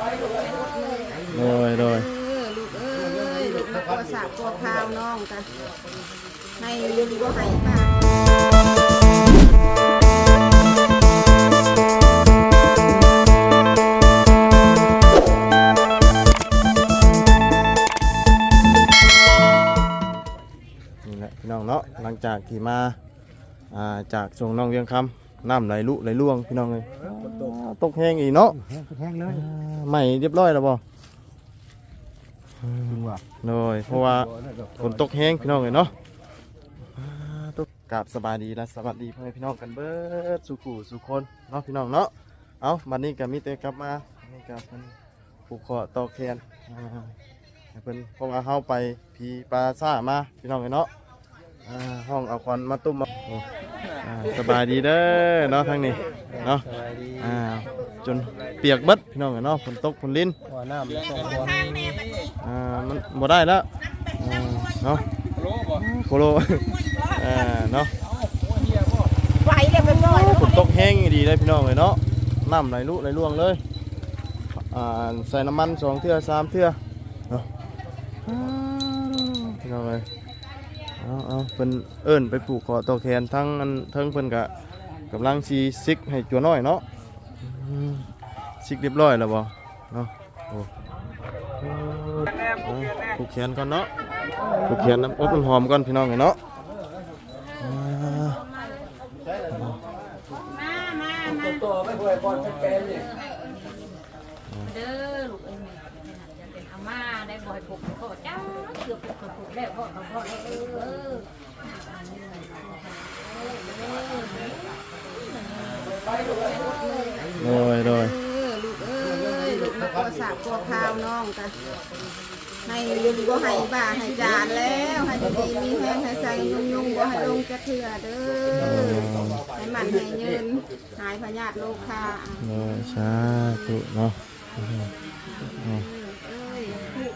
โดยโดยเออลูกเอ้ยลูกตัวสาวตัวขาวน้องกันให้ยืนบ่ให้ป้านี่แหละพี่น้องเนาะหลังจากที่มาอ่าจากส่งน้องเวียงคำ น้ำไหลลุไหลล่วงพี่น้องเลยตกแห้งอีกเนาะแห้งเลยอ่าใหม่เรียบร้อยแล้วบ่ดูว่าโดยเพราะว่า ฝนตกแห้งพี่น้องเลยเนาะอ่าตกกราบสบายดีและสวัสดีพ่อแม่พี่น้องกันเบิดสุขุสุคนเนาะพี่น้องเนาะ เอาบัดนี้ก็มีแต่กลับมานี่ก็เป็นผูกคอต่อแขนอ่าให้เพิ่นเพราะว่าเฮาไปพีปลาซ่ามาพี่น้องเลยเนาะ อ่าห้องเอาควันมาตุ้มมาโอ้อ่าสบายดีเด้อเนาะทางนี้เนาะอ่าจนเปียกเบิดพี่น้องเลยเนาะฝนตกฝนลิ้นหัวน้ำแล้วก็หัวอ่ามันบ่ได้แล้วอ่าเนาะโคโลอ่าเนาะไหวเรียบร้อยฝนตกแห้งดีเลยพี่น้องเลยเนาะน้ำไหลลุไหลล่วงเลยอ่าใส่น้ำมันสองเทื่อสามเทื่อเนาะอ่าพี่น้องเลย เอาเอาเพิ่นเอิ้นไปผูกคอตัวแขนทั้งอันเทิงเพิ่นกะกำลังซีซิกให้จัวน้อยเนาะอืมซิกเรียบร้อยแล้วบ่เนาะโอ้เอาผูกแขนก่อนเนาะผูกแขนน้ำอบน้ำหอมก่อนพี่น้องเลยเนาะอ่ามามามาตัวไม่เคยบอลเป็นเนี่ยเด้อลูกเอ้ยแม่จะเป็นอาม่าได้บ่อยปลุกพ่อจ้าเกือบปลุกปลุกแล้วพ่อกับพ่อแล้วเออโดยโดยเออลูกเอ้ยลูกตัวสาวตัวขาวน้องกันให้ยืนบ่ให้บ้าให้จานแล้วให้ดีๆมีแห้งให้ใส่นุ่งๆบ่ให้ลงจะเถื่อเด้อให้มันให้ยืนหายพยาธิโรคค่ะโดยสาธุเนาะเอ้ยผูก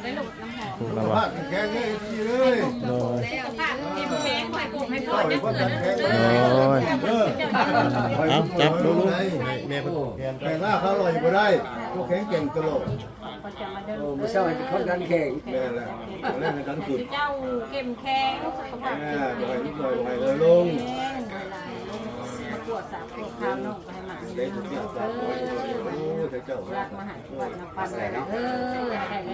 ได้ลูกน้ำหอมถูกแล้ววะแข็งเลยพี่เลยโดยแล้วผ้าเต็มแขนไว้ปลุกให้พ่อจะเกิดโดยเอาจับดูลูกแม่เพิ่นผูกแขนแต่หน้าเขาลอยก็ได้พวกแข็งเก่งตลอดก็จะมาเดินโอ้ไม่ใช่คนกันแข็งแม่แหละเล่นกันสุดเจ้าเข้มแข็งสุขภาพแม่บ่ให้นิดหน่อยบ่ให้เลยลงมาปวดสาปวดข้าวน้องไปหมาเล่นเสียสาวโอ้ยเจ้ารักมาหาปวดน้ำปันเออได้ห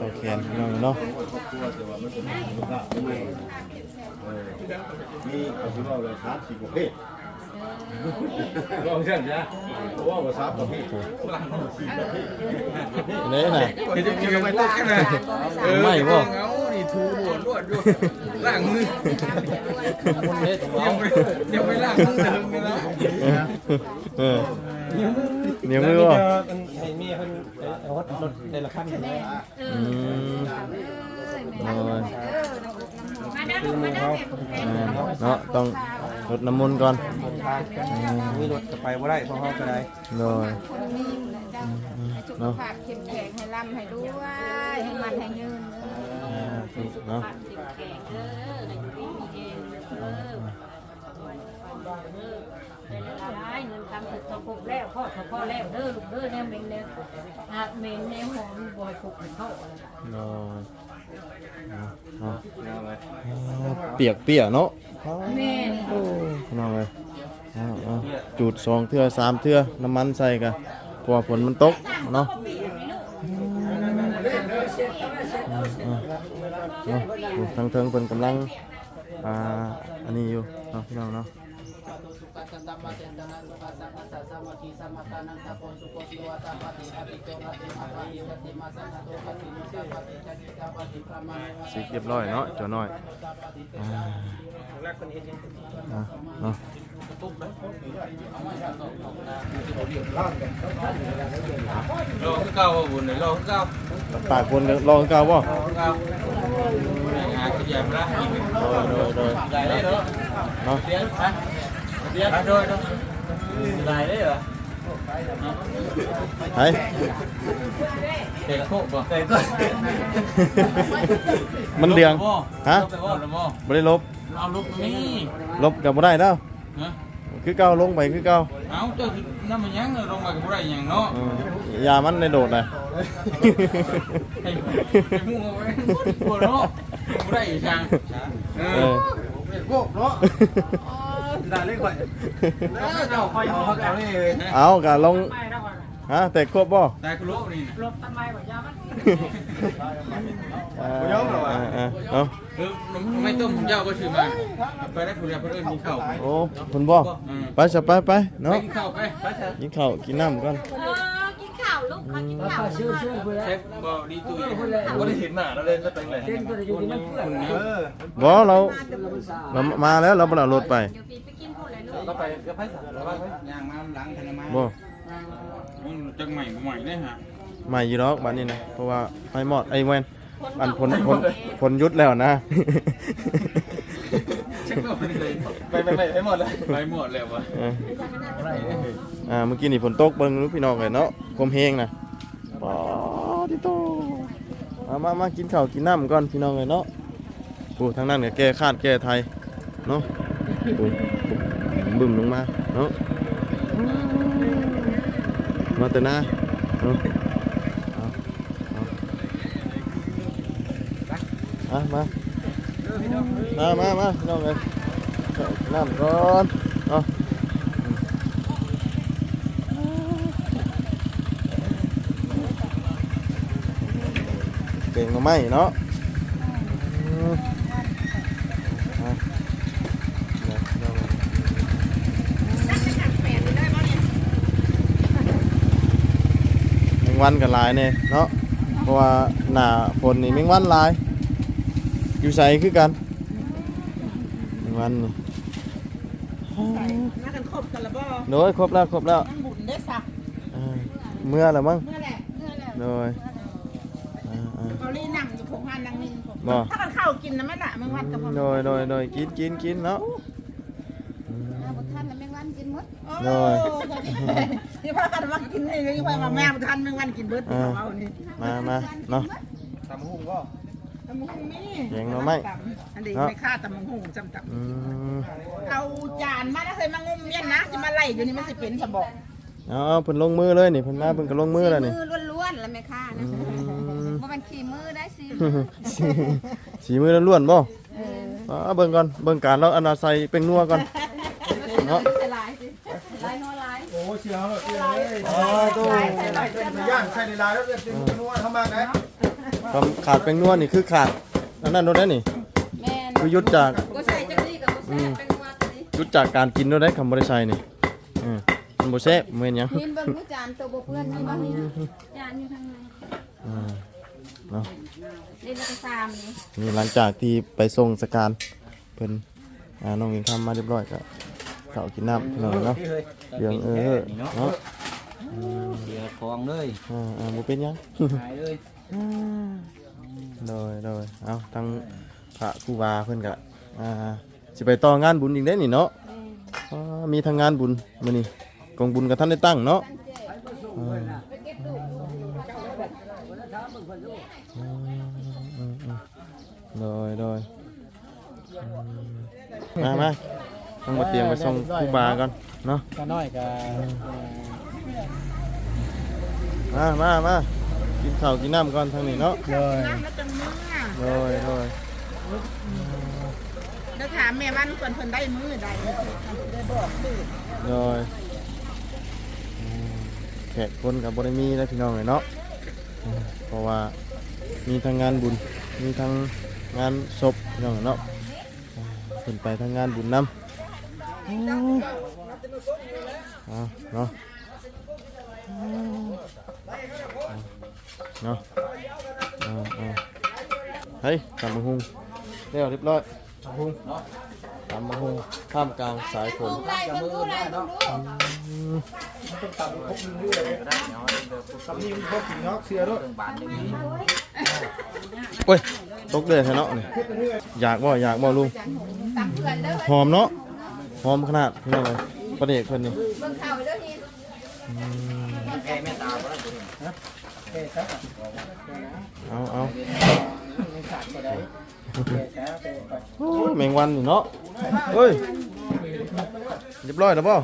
โอเคน้องเนาะนี่เขาคิดว่าเราชาร์จสี่ประเภทว่าเช่นนะว่าเราชาร์จประเภทสี่ประเภทนี่น่ะเดี๋ยวจะกินไปตกกันนะไม่บ่เงานี่ทูหัวรวดด้วยล้างมือยังไม่ยังไม่ล้างมือเลยนะเออเหนียวมือบ่ให้เมียเพิ่น เอารถรถแต่ละคันอืมโดยมาเด้อลูกมาเด้ออ่าเนาะต้องรดน้ำมนต์ก่อนมีรถจะไปบ่ได้เพราะเขาก็ได้โดยคนนี้ให้สุขภาพเข้มแข็งให้ร่ำให้ด้วยให้มันให้ยืนอ่าถูกเนาะ แข็งเด้อ ได้เงินคำถึกทองปลุกแล้วพ่อทองพ่อแล้วเด้อลูกเด้อเนี่ยเมนเนี่ยอาเมนเนี่ยหอมบ่อยปลุกให้พ่ออะไรโดยเนาะเนาะเปียกเปียกเนาะแม่นน้องเลยเอาเอาจูดสองเทื่อสามเทื่อน้ำมันใส่กันเพราะว่าฝนมันตกเนาะเอาเอาเอาทั้งเทิงเพิ่นกำลังอ่าอันนี้อยู่เนาะพี่น้องเนาะ สิเรียบร้อยเนาะเจ้าน้อยอ่าอะเนาะรอเก้าบุญเลยรอเก้าปากคนก็รอเก่าบ่รอเก้าหาขยายมาละอีกโดยโดยโดยได้เลยเนาะเนาะเดี๋ยวฮะ เดี๋ยวโดยได้เลยเหรอไปเด็กโคกบ่เด็กก็มันเดือง ฮะลบไปบ่ลบบ่บ่ได้ลบเอาลูกนี่ลบกับบ่ได้แล้วฮะกคือเก่าลงไปคือเก่าเอาเจ้าน้ำมันยังลงมากับผู้ใดอย่างเนาะอืมยามันในโดดเลยให้ให้มุ่งเอาไว้ปวดเนาะผู้ใดอีกช่างเอเอออโกกเนาะ ได้เลยก่อนเจ้าคอยเอาเอาเลยเอากะลงฮะแต่ควบบ่ได้กุโลนี่ลบต้นไม้บ่ยามันเออเออเออเอาเออไม่ต้มเจ้าก็ชื่อมาไปได้ผู้ใดผู้อื่นมีข้าวโอ้คุณบ่อืมไปจะไปไปเนาะกินข้าวไปไปเถอะกินข้าวกินน้ำก่อนเออกินข้าวลูกเขากินข้าวเชฟบ่ดีตุยก็ได้เห็นหน้าแล้วเลยจะเป็นไงคนนี้คนนี้บ่เราเรามาแล้วเราบ่ได้เอารถไป เดี๋ยวพี่ไปกินพูดเลยลูกก็ไปก็ไปสั่งแล้วไปย่างมาหลังธนามาบ่จังใหม่บ่ใหม่ได้ฮะใหม่อยู่ดอกบัดนี้นะเพราะว่าไฟหมอดไอ้แว่นอันผลผลผลยุดแล้วนะเช็คก่อนเลยไปไปไปไปหมดเลยไปหมดแล้ววะเอออ่าเมื่อกี้นี่ฝนตกเบิ่งลูกพี่น้องเลยเนาะคมเฮงนะปอติโตมามามากินข้าวกินน้ำก่อนพี่น้องเลยเนาะโอ้ทางนั้นก็แก้คาดแก้ไทยเนาะโอ้ บึ้มลงมาเนาะมาแต่หน้าเนาะเอาเอามามามามาพี่น้องเลยข้าวกินน้ำก่อนเนาะเก่งก็ไม่เนาะอืมอะเดี๋ยวเดี๋ยวแม งวันกันหลายเนี่ยเนาะเพราะว่าหน้าฝนนี่แมงวันหลาย อยู่ใส่คือกันแมงวันนี่มากันครบกันแล้วบ่โดยครบแล้วครบแล้วมันบุญได้สักอ่าเมื่อแล้วมั้งเมื่อแหละเมื่อแหละโดยอ่าอ่าเขาลีนั่งอยู่ของงานนางนินผมบ่ถ้ากันเข้าวกินนะแม่ละแมงวันกับพ่อโดยโดยโดยกินกินกินเนาะอืม บุท่านแมงวันกินหมด โดยนี่พากันมากินนี่นี่พามาแม่บุท่านแมงวันกินเบิดเขาเอานี่มามาเนาะทำหุ่งก็ตำมงนี่แกงหน่อไม้อันนี้ไม่ค่าตำมงหูจำตับอืมเอาจานมาแล้วเคยมางมเมียนนะจะมาไล่อยู่นี่มันสิเป็นสะบอกเอาเอาเพิ่นลงมือเลยนี่เพิ่นมาเพิ่นก็ลงมือแล้วนี่มือล้วนๆแล้วแม่ค่านะอืมบ่มันขี่มือได้สิสีมือล้วนๆบ่เอาเบิ่งก่อนเบิ่งการแล้วอันน่ะใส่เป็นนัวก่อนเนาะ ลายสิลายนัวลาย โอ้ เชียวเลยอ๋อตู้ย่างใช่ในลายแล้วเรียกเป็นนัวเข้ามาไงความขาดเป็นนัวนี่คือขาดอันนั้นโน้นี่แม่นคือยุดจากบ่ใส่จังซี่ก็บ่แซ่บเป็นว่าตัวนี้ยุดจากการกินโดนได้คำบ่ได้ใส่นี่อืมมันบ่แซ่บเหมือนหยังพิมพ์เบิ่งผู้จานตัวบ่เปื้อนนี่บ่นี่จานอยู่ทางไหนอืมเนาะนี่ล้วก็ซามนี่นี่หลังจากที่ไปส่งสการเพิ่นอ่าน้องยิงคำมาเรียบร้อยก็ ข้ากินน้ำพี่น้องเนาะเรื่องเออเนาะเสียทองเลยอ่าอ่าบ่เป็นหยัง หายเลยโดยโดยเอาทั้งพระครูบาเพื่อนกะอ่าสิไปต่องานบุญอีกได้นี่เนาะอ่ามีทางงานบุญมื้อนี้กองบุญกับท่านได้ตั้งเนาะอ่าอืมอืมอืมโดยโดยอืมมามา ต้องมาเตรียมไปส่งครูบาก่อนเนาะก็น้อยก็มามามากินข้าวกินน้ำก่อนทางนี้เนาะเลยน้ำแล้วจังมื้อโดยโดยวถามแม่ว่าเพิ่นเพิ่นได้มือใดได้บอกชื่อโดยแขกคนกับบริมีแล้วพี่น้องเลยเนาะเพราะว่ามีทั้งงานบุญมีทั้งงานศพพี่น้องเนาะอ่าขึ้นไปทั้งงานบุญน้ำ เอาเนาะเนาะเอาเอาเฮ้ยตำมะฮุงเรียบเรียบร้อยตำมะฮุงตำมะฮุงท่ามกลางสายฝนไล่เบิ่งดูไล่เบิ่งดูทำนี่มันพบกินเนาะเสียด้วยเว้ยตกเดือดเนาะนี่อยากบ่อยากบ่ลุงหอมเนาะ หอมขนาดพี่น้องเลยประเด็กเพิ่นนี่เบิ่งข่าวเด้อนี่เอาเอาโอ้ยแมงวันนี่เนาะเฮ้ยเรียบร้อยแล้วเปล่า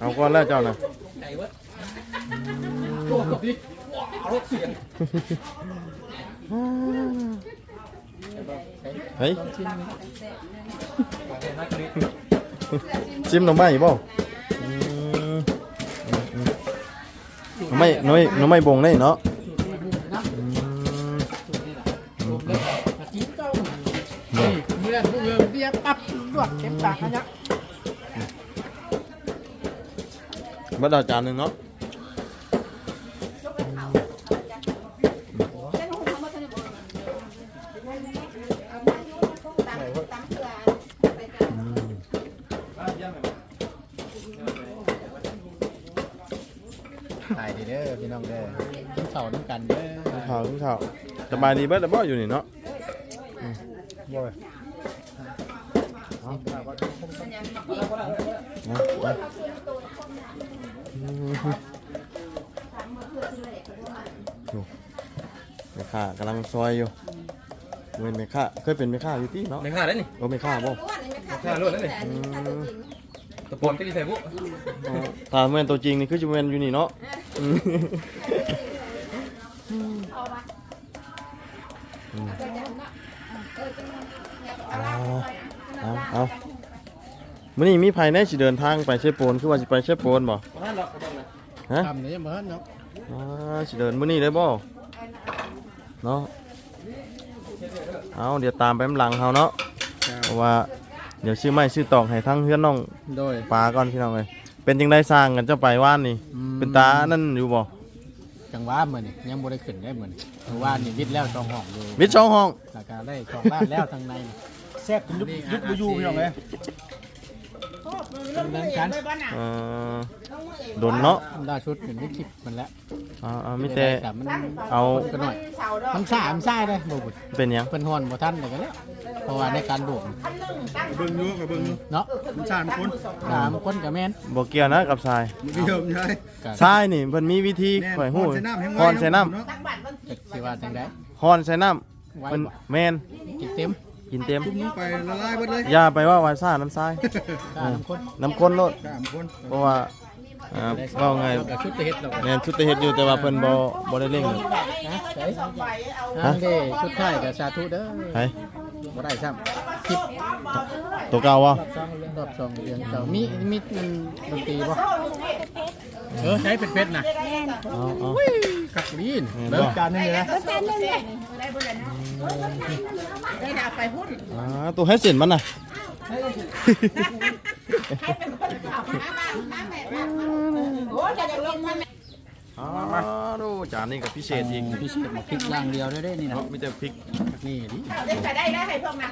เอาก่อนแล้วเจ้าน่ะตัวกับดิเอารถเสียง เฮ้ยชิมหน่อไม้บ่อืมอืมอืมหน่อไม้หน่อไม้หน่อไม้บงได้เนาะอืมนี่เมื่อพวกเรือเบียปั๊บลวกเข็มปากนะจ๊ะบัดเอาจานหนึงเนา กินข้าวกินข้าวสบายดีเบิดแล้วบ่อยู่นี่เนาะบ่อยนะไปอืมอยู่แม่ค้ากำลังซอยอยู่เว้นแม่ค้าเคยเป็นแม่ค้าอยู่ที่เนาะในข้าได้นี่โอ้แม่ค้าบ่ข้ารถได้นี่อืมตะโกนตีใส่พวกอ๋อถ้าแม่นตัวจริงนี่คือจะแม่นอยู่นี่เนาะอืม เอาเอาเอามื้อนี้มีภายในสิเดินทางไปเชฟโปนคือว่าสิไปเชฟโปนบ่นั่นหรอกบ่ต้องนะฮะทำเนี่ยบ่เนาะอ่าสิเดินมื้อนี้ได้บ่เนาะเอาเดี๋ยวตามไปข้างหลังเฮาเนาะเพราะว่าเดี๋ยวซื้อไม้ซื้อตอกให้ทั้งเพื่อนน้องโดยปลาก่อนพี่น้องเอ้ยเป็นจังได้สร้างกันเจ้าไปว่านนี่อืมเป็นตานั่นอยู่บ่ จังหวะมื้อนี่ยังบ่ได้ขึ้นได้มื้อนี่เพราะว่านี่วิทย์แล้วสองห้องอยู่มิดช่องห้อง แล้วก็ได้สองล้านแล้วทางในนี่แซ่บยุบยุบบ่อยู่พี่น้องเอ้ย ดำเนินการเอ่อโดนเนาะล่าสุดเห็นในคลิปมันแล้วอ่าอ่ามีแต่ ได้มันเอา ก็หน่อยมันซ่ามันซ่าเด้บ่บุญเป็นหยังเพิ่นฮ้อนบ่ทันได้กันแล้วเพราะว่าในการโบกเบิ่งอยู่กับเบิ่งอยู่เนาะมันสามคนสามคนก็แม่นบ่เกี่ยวนะกับทรายมันเดียวใช่ก็ทรายนี่เพิ่นมีวิธีแน่ข่อยฮู้พรใส่น้ำให้ไวฮอนใส่น้ำเนาะจักสิว่าจังได๋ฮอนใส่น้ำไว้เพิ่นบ่แม่นกินเต็ม กินเต็มจุ่มลงไปละลายหมดเลยอย่าไปว่าว่าซ่าน้ำทรายสามคนน้ำข้นโลดสามคนเพราะว่าอ่าเว่าไงก็ชุดไปเฮ็ดแล้วก็แม่นชุดแต่เฮ็ดอยู่แต่ว่าเพิ่นบ่บ่ได้เร่งเลยนะใส่ทางเด้ชุดท้ายก็สาธุเด้อ ไผ บ่ได้ซ้ำคลิปตัวเก่าวะรอบสองเรื่องรอบสองเรื่องเก่ามีมีมันดนตรีบ่เออใช้เป็ดๆน่ะเอาเอากักลีนแม่นเลิบ่กจานนึงเลยนะได้ดาไปหุ้นอ่าตัวให้เส้นมันน่ะโอ้จะจะลงมา แม่อ๋อดูจานนี้กับพิเศษอีกพิเศษมาพริกอย่างเดียวได้นี่นะเนาะมีแต่พริกนี่ดิได้จะได้ได้ให้พวกน่ะ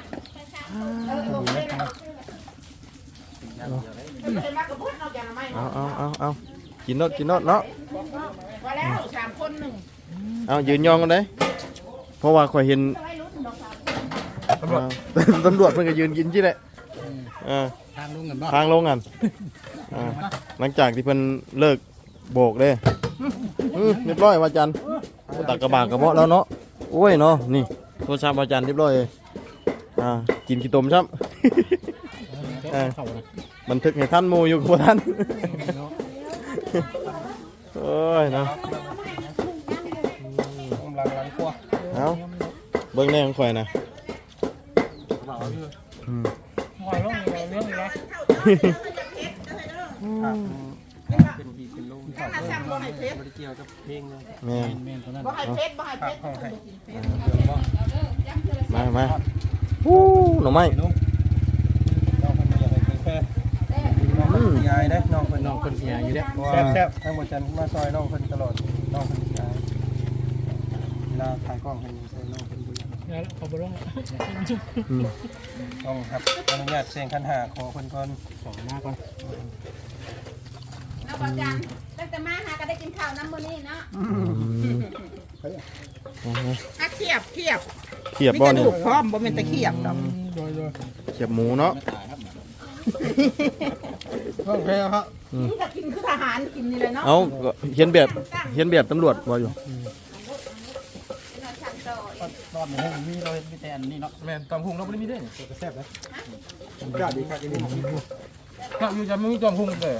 เออลงได้แล้วเป็นมากกับพุทธเอาอย่างไม่เอาเอาเอาเอากินเนาะกินเนาะเนาะว่าแล้วสามคนหนึ่งเอายืนยองกันได้เพราะว่าข่อยเห็นอ่าตำรวจเพิ่นก็ยืนกินที่แหละเออทางลุงกันบ่ทางลงกันอ่าหลังจากที่เพิ่นเลิกโบกเด้ อือเรียบร้อยว่าจันโอ้ตักกระบากกระเพาะแล้วเนาะโอ้ยเนาะนี่โทรศัพท์ว่าจันเรียบร้อยเลยอ่ากินขี้ตมซ้ำเออเข้านะบันทึกให้ท่านหมูอยู่กับท่านโอ้ยเนาะกำลังล้างครัวเอาเบิ้งแน่ของข่อยนะอืมหอยลงเรื่องนี้นะถ้าสั่งบ่ให้เพชรแม่นเมนตัวนั้นบ่ให้เพชรบ่ให้เพชรมามาฮู้หน่อไม้อืมยายได้น้องเพิ่นน้องคนเหียอยู่เด้อแซ่บแซ่บทั้งหมดจันมาซอยน้องเพิ่นตลอดน้องเพิ่นยายเวลาถ่ายกล้องเพิ่นใส่น้องเพิ่นบุญเขาบ่ลงอืมต้องครับอนุญาตเสียงคันหาขอเพิ่นก่อนสองหน้าก่อนน้าบอกจันตั้งแต่มาหาก็ได้กิน ข้าวน้ำมื้อนี้เนาะอืมเอามาถ้าเขียบเขียบเขียบบ่มีกระนี่ดูกพร้อมบ่แม่นแต่เขียบดอกโดยโดยเขียบหมูเนาะโอเคครับนี่จะกินคือทหารกินนี่เลยเนาะเอาก็เขียนแบบเขียนแบบตำรวจว่าอยู่รอบนี้มีเราเห็นมีแต่อันนี้เนาะแม่นตำหุงเราไม่ได้มีได้แซ่บนะกล้าดีกล้าดีถ้าอยู่จะไม่มีตำหุงเลย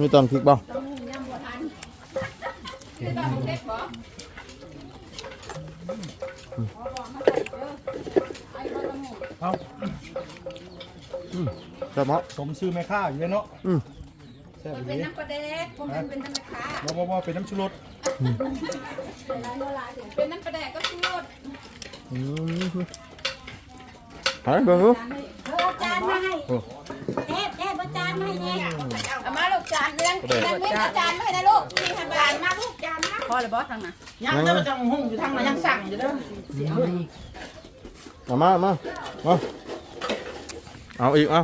มีตอนพริกบ่ เอาจะเหมาะสมชื่อแม่ค้าอยู่เนาะอืมแซ่บเป็นดีน้ำปลาแดกผมเป็นเป็นน้ำขาบ่บ่บ่เป็นน้ำชูรสเป็นน้ำปลาแดกก็ชูรสอืมหายเบิ่งดูเอาจานมาให้แอบแอบเอาจานมาให้แน่เอามาลูกจานเรื่องเรื่องเว้นเอาจานมาให้นะลูกนี่ทำจานมาลูก พอเลยบอสทางน่ะยังจะมาจังหุ่งอยู่ทางไหนยังสั่งอยู่เด้อเอามามามาเอาอีกเอา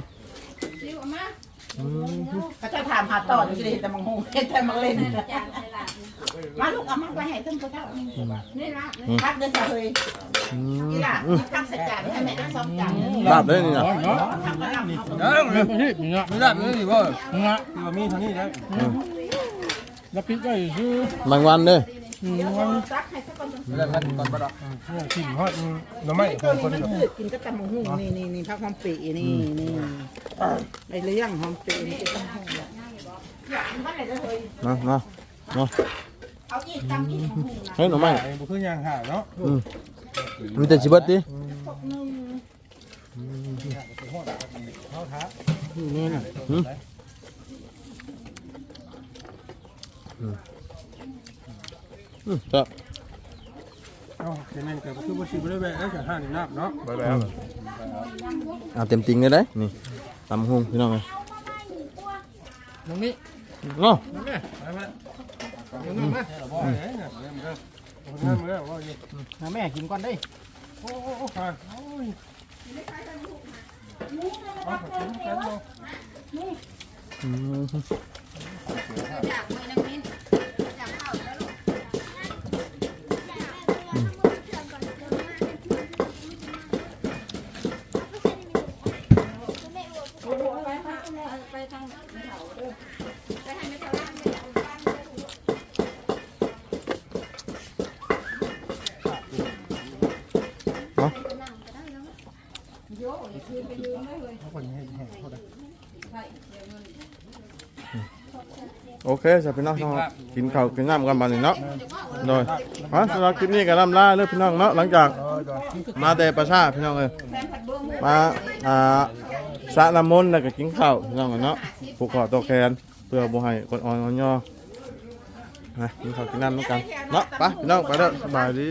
ซิวเอามาอืมเขาจะถามหาต่ออยู่ที่แต่มังหงเห็นแต่มังเล่นมาลูกเอามาไปให้ท่านผู้เฒ่านี่ละพักเดินสะเฮยอืนี่มล่ะนี่พักใส่จานให้แม่สองจานลาบเลยนี่นะเนาะทำกระลำเอาเอ้าไม่ได้ไม่ได้ไม่ได้บ่งะที่ว่ามีเท่านี้นะ แล้วปิดได้ชื่อบางวันเด้อซักให้สักคนไม่ได้พันก่อนบ่ดอกกินฮอดหน่อไม้ของคนมันพืชกินก็ตำมังหุ่งนี่นี่นี่พักหอมปีนี่นี่ในเรื่องหอมปีนี่จะต้องหุ่งอยากกินบ้านไหนจะเฮยมามามาเอาอีกตำอีกหุ่งนะเฮ้ยหน่อไม้ไอ้บ่คือย่างหาเนาะอืมมีแต่ชิเบิดดิเฮาท้านี่น่ะ อืมอืมจ้ะเอ้าเดี๋ยวนั้นก็คือบ่สิบ่ได้แวะแล้วจะหานี่น้ำเนาะบ่แล้วเอาเต็มติงเลยได้นี่ตำหงพี่น้องไงน้องนี่เนาะน้องแม่ไปมาน้องแม่มาบ่เอ้นี่ยเริ่มเริ่มเริ่มเริ่มว่อยู่แม่กินก่อนได้โอ้โอ้โอ้โอ้ยเอาไปกินกันเนาะอืม โอเคจะพี่น้องเนาะกินข้าวกินน้ำกันบัดนี้เนาะโดยมาสำหรับคลิปนี้ก็ล่ำลาเลยพี่น้องเนาะหลังจากมาแต่ประชาพี่น้องเอ้ยมาอ่าสระน้ำมนต์แล้วก็กินข้าวพี่น้องเนาะผูกคอตกแขนเพื่อบ่ให้กดอ่อนอ่อนย่อนะกินข้าวกินน้ำด้วยกันเนาะไปพี่น้องไปเด้อสบายดี